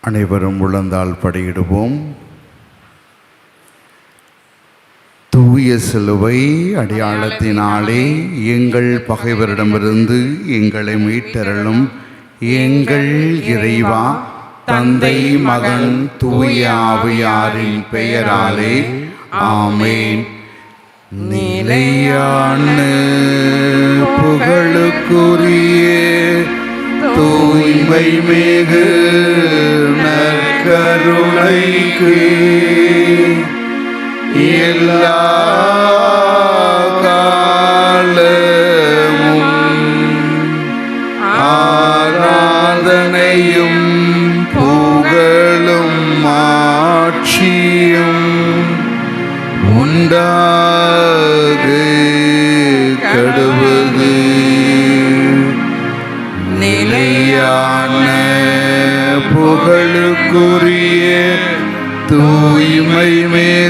அனைவரும் உழந்தால் படியிடுவோம். தூய சிலுவை அடையாளத்தினாலே எங்கள் பகைவரிடமிருந்து எங்களை மீட்டரலும் எங்கள் இறைவா தந்தை மகன் தூய ஆவியாரின் பெயராலே ஆமேன். நிலையான புகழுக்குரிய தூய்மை மேகு நற்கருணைக்கு எல்லா புகழுக்குரிய தூய்மை மேல்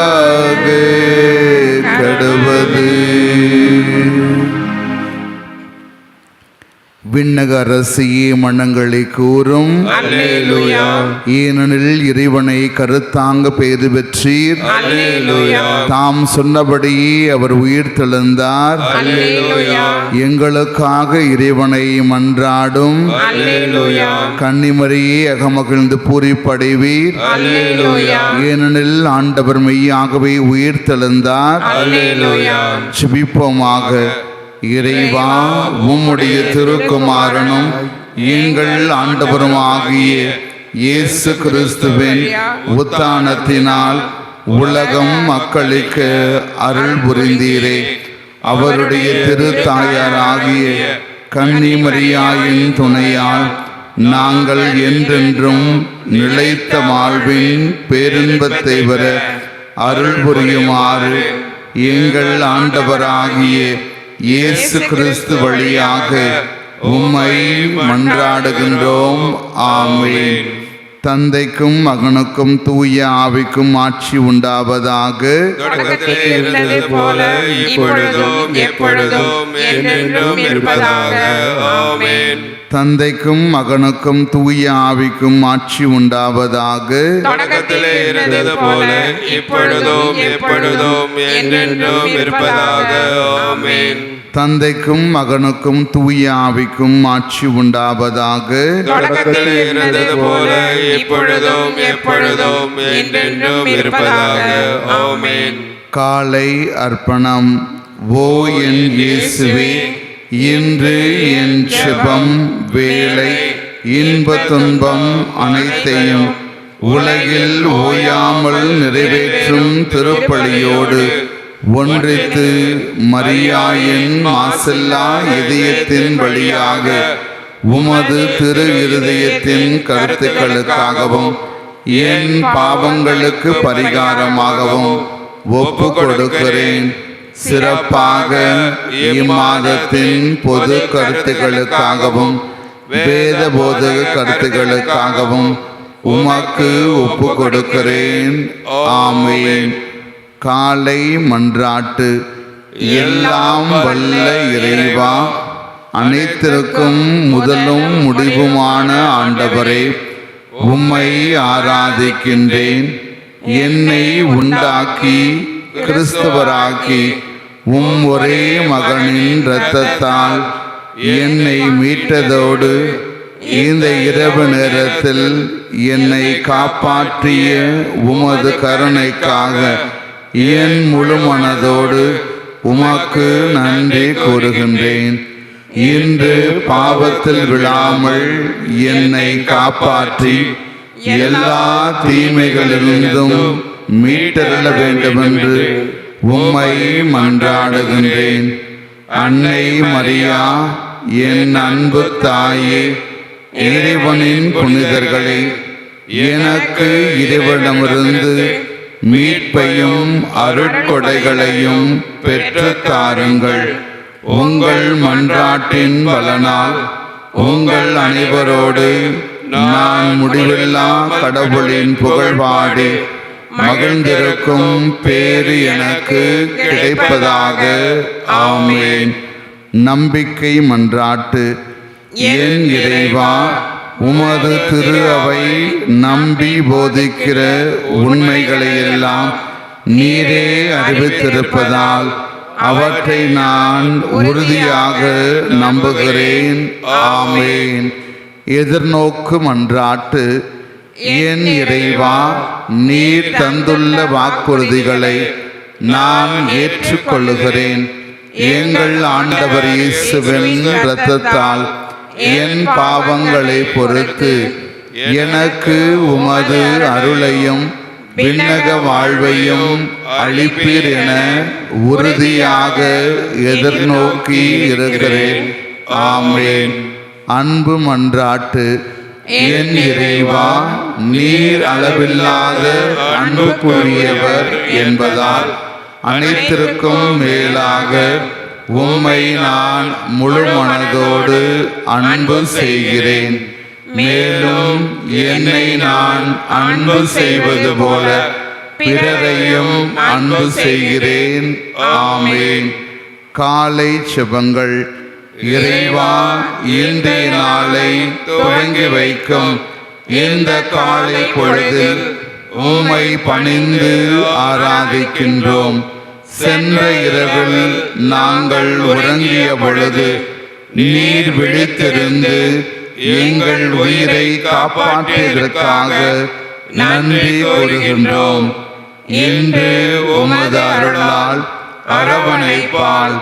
விண்ணக அரசியே மன்னங்களை கூறும். ஏனெனில் இறைவனை கருத்தாங்க பெய்து பெற்றீர். தாம் சொன்னபடியே அவர் உயிர் தெழுந்தார். எங்களுக்காக இறைவனை மன்றாடும். கன்னிமரியே அகமகிழ்ந்து பூரிப்படைவீர். ஏனெனில் ஆண்டவர் மெய்யாகவே உயிர் தெழுந்தார். செபிப்போமாக இறைவா உம்முடைய திருக்குமாரனும் எங்கள் ஆண்டவரும் ஆகிய இயேசு கிறிஸ்துவின் உத்தானத்தினால் உலகம் மக்களுக்கு அருள் புரிந்தீரே. அவருடைய திருத்தாயாராகிய கன்னிமரியாயின் துணையால் நாங்கள் என்றென்றும் நிலைத்த வாழ்வின் பேரின்பத்தை வர அருள் புரியுமாறு எங்கள் ஆண்டவராகிய இயேசு கிறிஸ்து வழியாக உம்மை மன்றாடுகின்றோம். ஆமென். தந்தைக்கும் மகனுக்கும் தூய ஆவிக்கும் ஆட்சி உண்டாவதாக போல இப்பொழுதும் எப்பொழுதும் என்றென்றும் இருப்பதாக. ஆமென். தந்தைக்கும் மகனுக்கும் தூய ஆவிக்கும் ஆட்சி உண்டாவதாக. தொடக்கத்திலே இருந்தது போல இப்பொழுதும் எப்பொழுதும் என்றென்றும் இருப்பதாக. ஆமென். தந்தைக்கும் மகனுக்கும் தூய ஆவிக்கும் ஆட்சி உண்டாவதாக. தொடக்கத்தில் இருந்தது போல இப்பொழுதும் எப்பொழுதும் என்றென்றும் இருப்பதாக. ஆமென். காலை அர்ப்பணம். ஓ என் இயேசுவே இன்று என் செபம் வேலை இன்ப துன்பம் அனைத்தையும் உலகில் ஓயாமல் நிறைவேற்றும் திருப்பலியோடு ஒன்றித்து மரியாயின் மாசெல்லா இதயத்தின் வழியாக உமது திரு இருதயத்தின் கருத்துக்களுக்காகவும் என் பாவங்களுக்கு பரிகாரமாகவும் ஒப்பு கொடுக்கிறேன். சிறப்பாக இம்மாதத்தின் பொது கருத்துக்களுக்காகவும் வேத போதக கருத்துக்களுக்காகவும் உமக்கு ஒப்பு கொடுக்கிறேன் ஆமேன். காலை மன்றாட்டு. எல்லாம் வல்ல இறைவா அனைத்திற்கும் முதலும் முடிவுமான ஆண்டவரே உம்மை ஆராதிக்கின்றேன். என்னை உண்டாக்கி கிறிஸ்தவராக்கி உம் ஒரே மகனின் இரத்தத்தால் என்னை மீட்டதோடு இந்த இரவு நேரத்தில் என்னை காப்பாற்றிய உமது கருணைக்காக என் முழு மனதோடு உமக்கு நன்றி கூறுகின்றேன். இன்று பாவத்தில் விழாமல் என்னை காப்பாற்றி எல்லா தீமைகளிலிருந்தும் மீட்டருள வேண்டுமென்று உம்மை மன்றாடுகின்றேன். அன்னை மரியா என் அன்பு தாயே இறைவனின் புனிதர்களே எனக்கு இறைவனமிருந்து மீட்பையும் அருட்கொடைகளையும் பெற்றுத் தாருங்கள். உங்கள் மன்றாட்டின் பலனால் உங்கள் அனைவரோடு நான் முடிவில்லா கடவுளின் புகழ்பாடி மகிழ்ந்திருக்கும் பேறு எனக்கு கிடைப்பதாக. ஆமேன். நம்பிக்கை மன்றாட்டு. என் இறைவா உமது திரு அவை நம்பி போதிக்கிற உண்மைகளை எல்லாம் நீரே அறிவித்திருப்பதால் அவற்றை நான் உறுதியாக நம்புகிறேன். ஆமேன். எதிர்நோக்கு மன்றாட்டு. என் இறைவா நீர் தந்துள்ள வாக்குறுதிகளை நான் ஏற்றுக்கொள்ளுகிறேன். எங்கள் ஆண்டவர் இயேசுவின் இரத்தத்தால் என் பாவங்களை பொறுத்து எனக்கு உமது அருளையும் விண்ணக வாழ்வையும் அளிப்பீர் என உறுதியாக எதிர்நோக்கி இருக்கிறேன். ஆமேன். அன்பு மன்றாட்டு என் இறைவா நீர் அளவில்லாத அன்புக்குரியவர் என்பதால் அனைத்திற்கும் மேலாக உம்மை நான் முழு மனதோடு அன்பு செய்கிறேன். மேலும் என்னை நான் அன்பு செய்வது போல பிறரையும் அன்பு செய்கிறேன். ஆமேன். காலை செபங்கள் இறைவா இன்றைய நாளை துவங்கி வைக்கும். இந்த காலை பொழுதில் உம்மை பணிந்து ஆராதிக்கின்றோம். சென்ற இரவில் நாங்கள் உறங்கிய பொழுது நீர் விழித்திருந்து எங்கள் உயிரை காப்பாற்றியதற்காக நன்றி கூறுகின்றோம். இன்று உமது அருளால் அரவணைப்பால்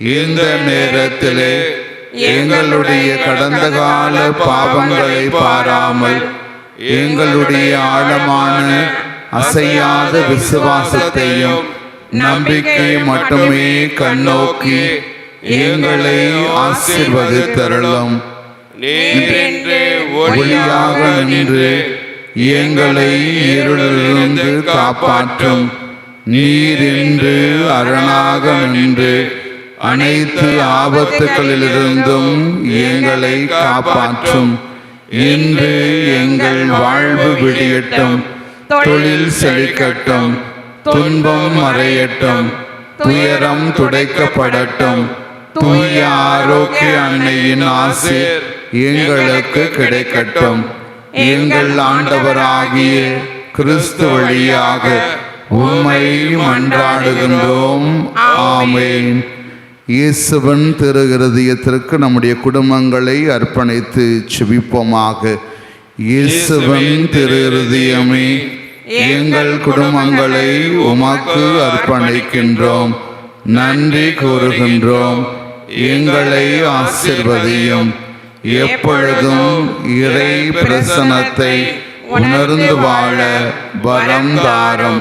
இந்த நேரத்திலே எங்களுடைய கடந்த கால பாவங்களை பாராமல் எங்களுடைய ஆழமான அசையாத விசுவாசத்தையும் நம்பிக்கை மட்டுமே கண்ணோக்கி எங்களை ஆசிர்வதித்தருளும். ஒளியாக நின்று எங்களை இருளிலிருந்து காப்பாற்றும். நீர் இன்று அரணாக நின்று அனைத்து ஆபத்துகளிலிருந்தும் எங்களை காப்பாற்றும். இன்று எங்கள் வாழ்வு விடியட்டும். தொழில் செழிக்கட்டும். துன்பம் மறையட்டும். துயரம் துடைக்கப்படட்டும். தூய ஆரோக்கிய அன்னையின் ஆசை எங்களுக்கு கிடைக்கட்டும். எங்கள் ஆண்டவராகிய கிறிஸ்து வழியாக உம்மை மன்றாடுகின்றோம். ஆமேன். இயேசுவன் திரு இருதயத்திற்கு நம்முடைய குடும்பங்களை அர்ப்பணித்து செபிப்போமாக இயேசுவன் திரு இருதயமே எங்கள் குடும்பங்களை உமக்கு அர்ப்பணிக்கின்றோம். நன்றி கூறுகின்றோம். எங்களை ஆசிர்வதியும். எப்பொழுதும் இறை பிரசனத்தை உணர்ந்து வாழ வரம் தாரும்.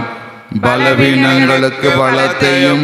பலவீனங்களுக்கு பலத்தையும்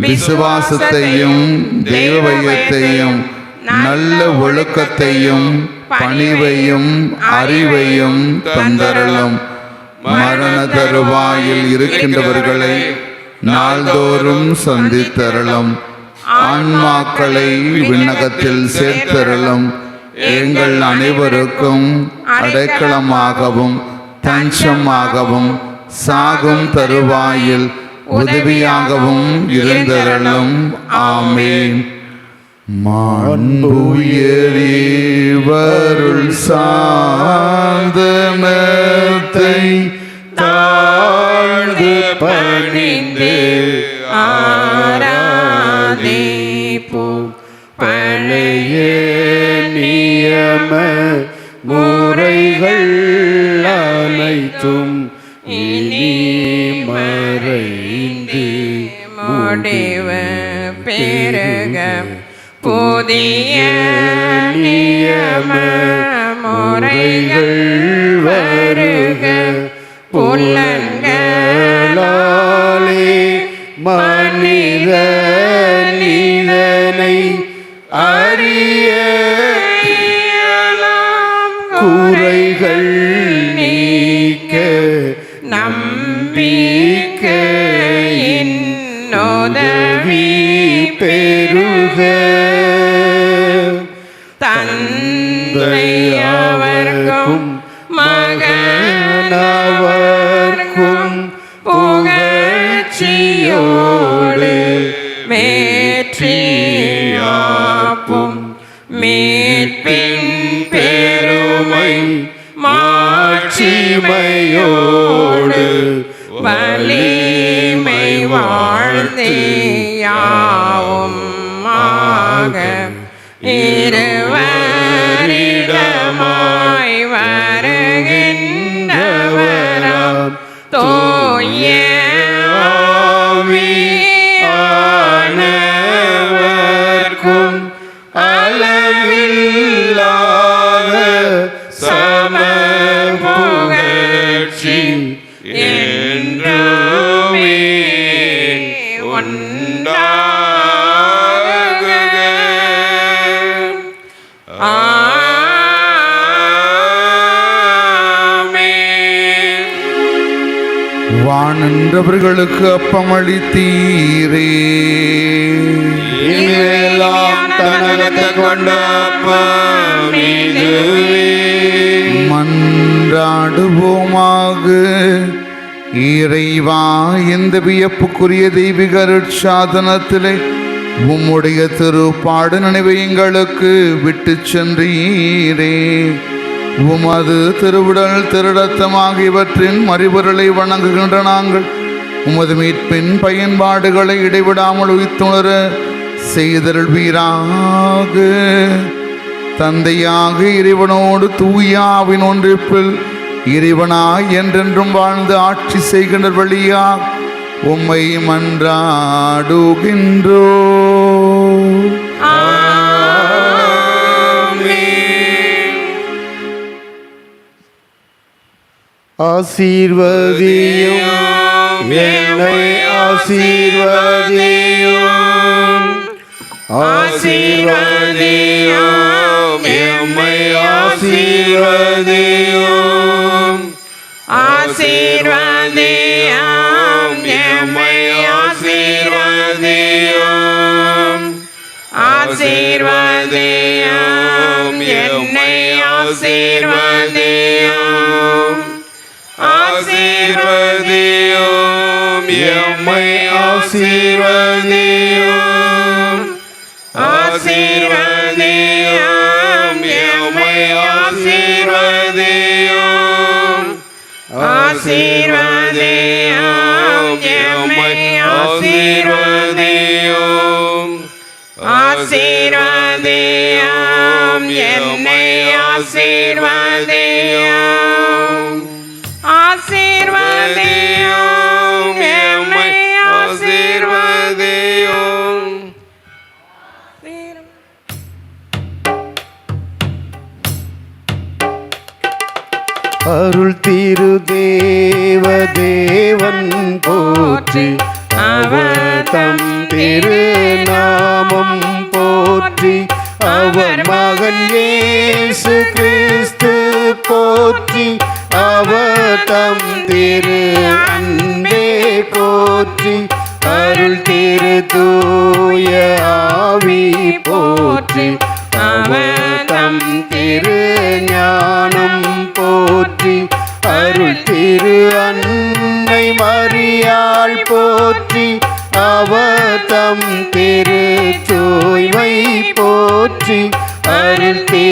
விசுவாசத்தையும் தெய்வத்தையும் நல்ல ஒழுக்கத்தையும் பணிவையும் அறிவையும் தந்தரலும் மரண தருவாயில் இருக்கின்றவர்களை நாள்தோறும் சந்தித்தரலும் ஆன்மாக்களை விண்ணகத்தில் சேர்த்தரலும் எங்கள் அனைவருக்கும் அடைக்கலமாகவும் தஞ்சமாகவும் சாகும் தருவாயில் உதவியாகவும் இருந்தரலும் ஆமேன். மாண்புயரிவருள் சாந்தனத்தை தாழ்ந்து பணிந்து ஆராதிப்போம். பழைய நியமன் புதிய நியம முறைகள் வருக. புலன்களாலே தந்தை அவர்க்கும் மகனவர்க்கும் புகழ்ச்சியோடு மேற்றியாப்பும் மீட்பின் பெருமை மாட்சிமையோ வானன்றவர்களுக்கு அப்பமளித்தீரே. தன்னகத்தை கொண்ட. மன்றாடுவோமாக. இறைவா இந்த வியப்புக்குரிய தெய்வீக அருட்சாதனத்திலே உம்முடைய திருப்பாடு நினைவை எங்களுக்கு விட்டு சென்றீரே. உமது திருவிடல் திருடத்தம் ஆகியவற்றின் மறுபொருளை வணங்குகின்ற நாங்கள் உமது மீட்பின் பயன்பாடுகளை இடைவிடாமல் உயிர்த்துணர செய்தருள்வீராக. தந்தையாக இறைவனோடு தூயாவின் ஒன்றிப்பில் இறைவனாய் என்றென்றும் வாழ்ந்து ஆட்சி செய்கின்ற வழியா உம்மை மன்றாடுகின்றோ. ஆசீர்வதியும் என்னை ஆசீர்வதியும். ஆசீர்வதியும் எம்மை ஆசீர்வதியும். ஆசீர்வதியாம் ஆசீர்வதியாம் என்னை ஆசீர்வதியாம் ஆசீர்வதியாம் எம்மை ஆசீர்வதியும் ஆசீர்வதியாம் எம்மை ஆசீர்வதியாம் ஆசீர்வதியாம் எம்மை ஆசீர்வதியாம் ஆசீர்வதியாம் என்னை ஆசீர்வதியாம் ஆசீர்வதியாம் எம்மை ஆசீர்வதியாம். அருள் திரு தேவ தேவன் போற்றி அவர் தம் திருநாமம் அவர் மகன் ஏசு கிறிஸ்து போற்றி அவர் தம் திரு அன்பே போற்றி அருள் திரு தூய ஆவி போற்றி அவர் தம் திரு ஞானம் போற்றி அருள் திரு அன்னை மறியால் போற்றி அவர் தம் போற்றி அருள் திரு